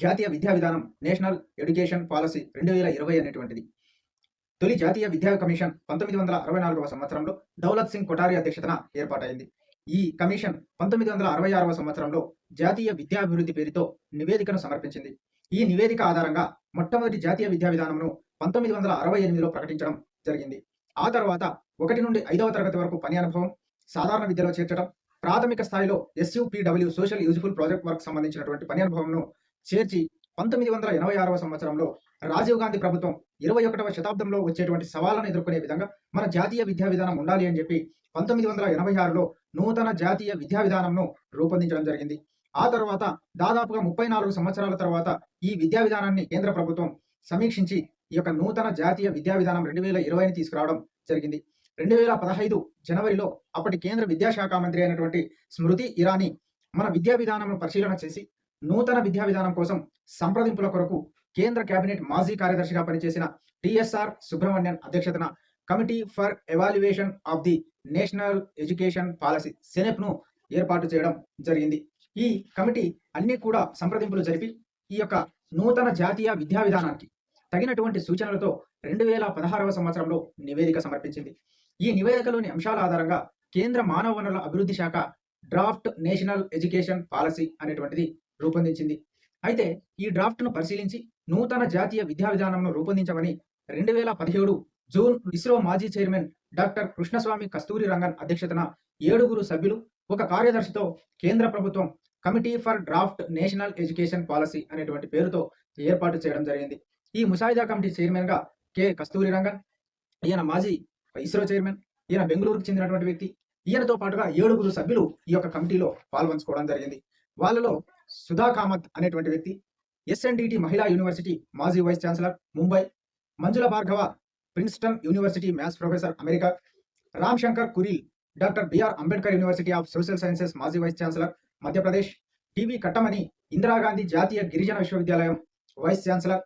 జాతీయ విద్యా విధానం నేషనల్ ఎడ్యుకేషన్ పాలసీ రెండు వేల ఇరవై అనేటువంటిది. తొలి జాతీయ విద్యా కమిషన్ పంతొమ్మిది వందల అరవై నాలుగవ సంవత్సరంలో దౌలత్ సింగ్ కొఠారి అధ్యక్షతన ఏర్పాటైంది. ఈ కమిషన్ పంతొమ్మిది వందల అరవై ఆరవ సంవత్సరంలో జాతీయ విద్యాభివృద్ధి పేరుతో నివేదికను సమర్పించింది. ఈ నివేదిక ఆధారంగా మొట్టమొదటి జాతీయ విద్యా విధానంను పంతొమ్మిది వందల అరవై ఎనిమిదిలో ప్రకటించడం జరిగింది. ఆ తర్వాత ఒకటి నుండి ఐదవ తరగతి వరకు పని అనుభవం సాధారణ విద్యలో చేర్చడం ప్రాథమిక స్థాయిలో SUPW social useful project work సంబంధించినటువంటి పని అనుభవంను చేర్చి పంతొమ్మిది వందల ఎనభై ఆరవ సంవత్సరంలో రాజీవ్ గాంధీ ప్రభుత్వం ఇరవై ఒకటవ శతాబ్దంలో వచ్చేటువంటి సవాళ్ళను ఎదుర్కొనే విధంగా మన జాతీయ విద్యా విధానం ఉండాలి అని చెప్పి పంతొమ్మిది వందల ఎనభై ఆరులో నూతన జాతీయ విద్యా విధానంను రూపొందించడం జరిగింది. ఆ తర్వాత దాదాపుగా ముప్పై నాలుగు సంవత్సరాల తర్వాత ఈ విద్యా విధానాన్ని కేంద్ర ప్రభుత్వం సమీక్షించి ఈ యొక్క నూతన జాతీయ విద్యా విధానం రెండు వేల ఇరవైని తీసుకురావడం జరిగింది. రెండు వేల పదహైదు జనవరిలో అప్పటి కేంద్ర విద్యాశాఖ మంత్రి అయినటువంటి స్మృతి ఇరానీ మన విద్యా విధానంను పరిశీలన చేసి నూతన విద్యా విధానం కోసం సంప్రదింపుల కొరకు కేంద్ర కేబినెట్ మాజీ కార్యదర్శిగా పనిచేసిన టిఎస్ఆర్ సుబ్రహ్మణ్యన్ అధ్యక్షతన committee for evaluation of the national education policy సెనెప్ను ఏర్పాటు చేయడం జరిగింది. ఈ కమిటీ అన్ని కూడా సంప్రదింపులు జరిపి ఈ యొక్క నూతన జాతీయ విద్యా విధానానికి తగినటువంటి సూచనలతో రెండు వేల పదహారవ సంవత్సరంలో నివేదిక సమర్పించింది. ఈ నివేదికలోని అంశాల ఆధారంగా కేంద్ర మానవ వనరుల అభివృద్ధి శాఖ డ్రాఫ్ట్ నేషనల్ ఎడ్యుకేషన్ పాలసీ అనేటువంటిది రూపొందించింది. అయితే ఈ డ్రాఫ్ట్ను పరిశీలించి నూతన జాతీయ విద్యా విధానంను రూపొందించమని రెండు వేల పదిహేడు జూన్ ఇస్రో మాజీ చైర్మన్ డాక్టర్ కృష్ణస్వామి కస్తూరి రంగన్ అధ్యక్షతన ఏడుగురు సభ్యులు ఒక కార్యదర్శితో కేంద్ర ప్రభుత్వం committee for draft national education policy అనేటువంటి పేరుతో ఏర్పాటు చేయడం జరిగింది. ఈ ముసాయిదా కమిటీ చైర్మన్గా కె. కస్తూరి రంగన్ ఈయన మాజీ ఇస్రో చైర్మన్ ఈయన బెంగళూరుకు చెందినటువంటి వ్యక్తి ఈయనతో పాటుగా ఏడుగురు సభ్యులు ఈ యొక్క కమిటీలో పాల్పంచుకోవడం జరిగింది. వాళ్ళలో సుధా కామత్ అనేటువంటి వ్యక్తి ఎస్ఎన్డిటి మహిళా యూనివర్సిటీ మాజీ vice chancellor Mumbai Manjula Bhargava Princeton university maths professor America Ram Shankar Kuril doctor BR Ambedkar university of social sciences మాజీ వైస్ ఛాన్సలర్ మధ్యప్రదేశ్ టివి కట్టమని ఇందిరాగాంధీ జాతీయ గిరిజన విశ్వవిద్యాలయం వైస్ ఛాన్సలర్.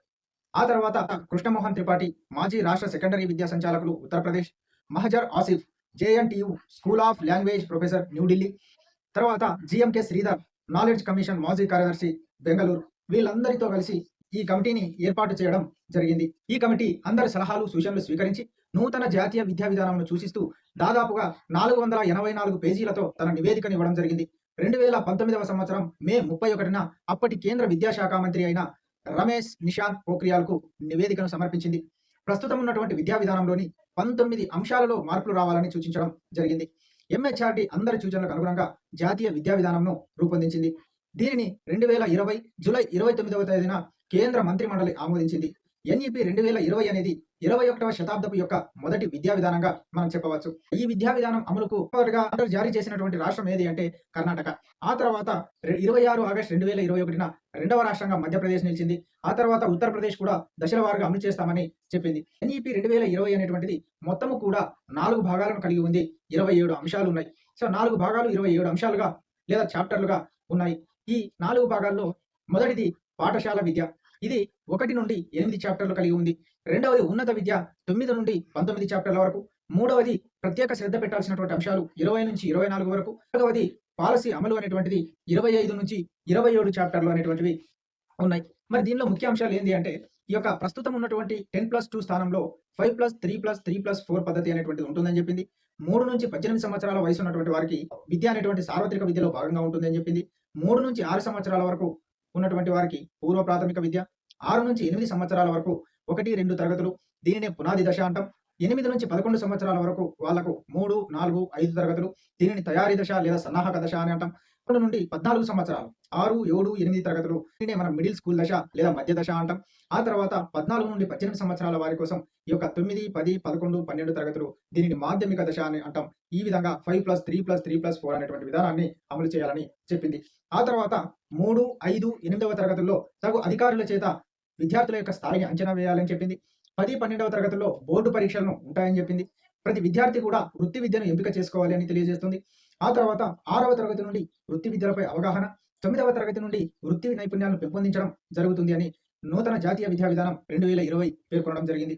ఆ తర్వాత కృష్ణమోహన్ త్రిపాఠి మాజీ రాష్ట్ర సెకండరీ విద్యా సంచాలకులు Uttar Pradesh Mazhar Asif JNTU school of language professor New Delhi తర్వాత జిఎంకే శ్రీధర్ నాలెడ్జ్ కమిషన్ మాజీ కార్యదర్శి బెంగళూరు వీళ్ళందరితో కలిసి ఈ కమిటీని ఏర్పాటు చేయడం జరిగింది. ఈ కమిటీ అందరి సలహాలు సూచనలు స్వీకరించి నూతన జాతీయ విద్యా విధానంను సూచిస్తూ దాదాపుగా నాలుగు వందల ఎనభై నాలుగు పేజీలతో తన నివేదికను ఇవ్వడం జరిగింది. రెండు వేల పంతొమ్మిదవ సంవత్సరం మే ముప్పై ఒకటిన అప్పటి కేంద్ర విద్యాశాఖ మంత్రి అయిన రమేష్ నిషాంత్ పోఖ్రియాల్కు నివేదికను సమర్పించింది. ప్రస్తుతం ఉన్నటువంటి విద్యా విధానంలోని పంతొమ్మిది అంశాలలో మార్పులు రావాలని సూచించడం జరిగింది. ఎంహెచ్ఆర్డి అందరి సూచనలకు అనుగుణంగా జాతీయ విద్యా విధానంను రూపొందించింది. దీనిని రెండు వేల ఇరవై జూలై ఇరవై తొమ్మిదవ తేదీన కేంద్ర మంత్రి మండలి ఆమోదించింది. ఎన్ఈపి రెండు వేల ఇరవై అనేది ఇరవై ఒకటవ శతాబ్దపు యొక్క మొదటి విద్యా విధానంగా మనం చెప్పవచ్చు. ఈ విద్యా విధానం అమలుకు మొదటగా ఆర్డర్ జారీ చేసినటువంటి రాష్ట్రం ఏది అంటే కర్ణాటక. ఆ తర్వాత ఇరవై ఆరు ఆగస్టు రెండు వేల ఇరవై ఒకటిన రెండవ రాష్ట్రంగా మధ్యప్రదేశ్ నిలిచింది. ఆ తర్వాత ఉత్తరప్రదేశ్ కూడా దశల వారుగా అమలు చేస్తామని చెప్పింది. ఎన్ఈపి రెండు వేల ఇరవై అనేటువంటిది మొత్తము కూడా నాలుగు భాగాలను కలిగి ఉంది. ఇరవై ఏడు అంశాలు ఉన్నాయి. సో నాలుగు భాగాలు ఇరవై ఏడు అంశాలుగా లేదా చాప్టర్లుగా ఉన్నాయి. ఈ నాలుగు భాగాల్లో మొదటిది పాఠశాల విద్య. ఇది ఒకటి నుండి ఎనిమిది చాప్టర్లు కలిగి ఉంది. రెండవది ఉన్నత విద్య తొమ్మిది నుండి పంతొమ్మిది చాప్టర్ల వరకు. మూడవది ప్రత్యేక శ్రద్ధ పెట్టాల్సినటువంటి అంశాలు ఇరవై నుంచి ఇరవై నాలుగు వరకు. నాలుగవది పాలసీ అమలు అనేటువంటిది ఇరవై ఐదు నుంచి ఇరవై ఏడు చాప్టర్లు అనేటువంటివి ఉన్నాయి. మరి దీనిలో ముఖ్య అంశాలు ఏంటి అంటే ఈ యొక్క ప్రస్తుతం ఉన్నటువంటి టెన్ ప్లస్ టూ స్థానంలో five plus three plus three plus four పద్ధతి అనేటువంటిది ఉంటుందని చెప్పింది. మూడు నుంచి పద్దెనిమిది సంవత్సరాల వయసు ఉన్నటువంటి వారికి విద్య అనేటువంటి సార్వత్రిక విద్యలో భాగంగా ఉంటుందని చెప్పింది. మూడు నుంచి ఆరు సంవత్సరాల వరకు ఉన్నటువంటి వారికి పూర్వ ప్రాథమిక విద్య ఆరు నుంచి ఎనిమిది సంవత్సరాల వరకు ఒకటి రెండు తరగతులు దీనినే పునాది దశ అంటాం. ఎనిమిది నుంచి పదకొండు సంవత్సరాల వరకు వాళ్ళకు మూడు నాలుగు ఐదు తరగతులు దీనిని తయారీ దశ లేదా సన్నాహక దశ అని అంటాం. పదకొండు నుండి పద్నాలుగు సంవత్సరాలు. ఆరు ఏడు ఎనిమిది తరగతులు దీనినే మనం మిడిల్ స్కూల్ దశ లేదా మధ్య దశ అంటాం. ఆ తర్వాత పద్నాలుగు నుండి పద్దెనిమిది సంవత్సరాల వారి కోసం ఈ యొక్క తొమ్మిది పది పదకొండు పన్నెండు తరగతులు దీనిని మాధ్యమిక దశ అని అంటాం. ఈ విధంగా five plus three plus three plus four అనేటువంటి విధానాన్ని అమలు చేయాలని చెప్పింది. ఆ తర్వాత మూడు ఐదు ఎనిమిదవ తరగతుల్లో తగు అధికారుల చేత విద్యార్థుల యొక్క స్థాయిని అంచనా వేయాలని చెప్పింది. పది పన్నెండవ తరగతుల్లో బోర్డు పరీక్షలను ఉంటాయని చెప్పింది. ప్రతి విద్యార్థి కూడా వృత్తి విద్యను ఎంపిక చేసుకోవాలి అని తెలియజేస్తుంది. ఆ తర్వాత ఆరవ తరగతి నుండి వృత్తి విద్యలపై అవగాహన తొమ్మిదవ తరగతి నుండి వృత్తి నైపుణ్యాలను పెంపొందించడం జరుగుతుంది అని నూతన జాతీయ విద్యా విధానం రెండు వేల ఇరవై పేర్కొనడం జరిగింది.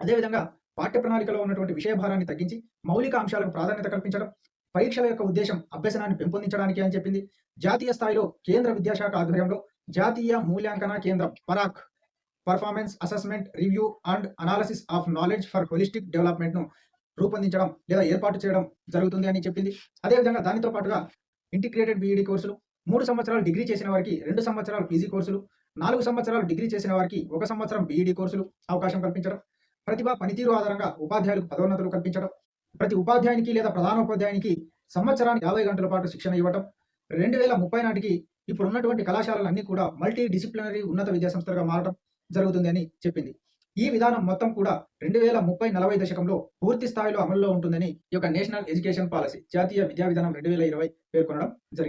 అదేవిధంగా పాఠ్య ప్రణాళికలో ఉన్నటువంటి విషయ భారాన్ని తగ్గించి మౌలిక అంశాలకు ప్రాధాన్యత కల్పించడం పరీక్షల యొక్క ఉద్దేశం అభ్యసనాన్ని పెంపొందించడానికి అని చెప్పింది. జాతీయ స్థాయిలో కేంద్ర విద్యాశాఖ ఆధ్వర్యంలో జాతీయ మూల్యాంకన కేంద్రం Parakh performance assessment review and analysis of knowledge for holistic డెవలప్మెంట్ను రూపొందించడం లేదా ఏర్పాటు చేయడం జరుగుతుంది అని చెప్పింది. అదేవిధంగా దానితో పాటుగా ఇంటిగ్రేటెడ్ బీఈడి కోర్సులు మూడు సంవత్సరాలు డిగ్రీ చేసిన వారికి రెండు సంవత్సరాలు పీజీ కోర్సులు నాలుగు సంవత్సరాలు డిగ్రీ చేసిన వారికి ఒక సంవత్సరం బీఈడి కోర్సులు అవకాశం కల్పించడం ప్రతిభ పనితీరు ఆధారంగా ఉపాధ్యాయులకు పదోన్నతులు కల్పించడం ప్రతి ఉపాధ్యాయునికి లేదా ప్రధానోపాధ్యాయునికి సంవత్సరానికి యాభై గంటల పాటు శిక్షణ ఇవ్వడం రెండు వేల ముప్పై నాటికి ఇప్పుడు ఉన్నటువంటి కళాశాలలన్నీ కూడా మల్టీ డిసిప్లినరీ ఉన్నత విద్యాసంస్థలుగా మారడం జరుగుతుంది అని చెప్పింది. ఈ విధానం మొత్తం కూడా రెండు వేల ముప్పై నలభై దశకంలో పూర్తి స్థాయిలో అమల్లో ఉంటుందని ఈ యొక్క నేషనల్ ఎడ్యుకేషన్ పాలసీ జాతీయ విద్యా విధానం రెండు వేల ఇరవై పేర్కొనడం జరిగింది.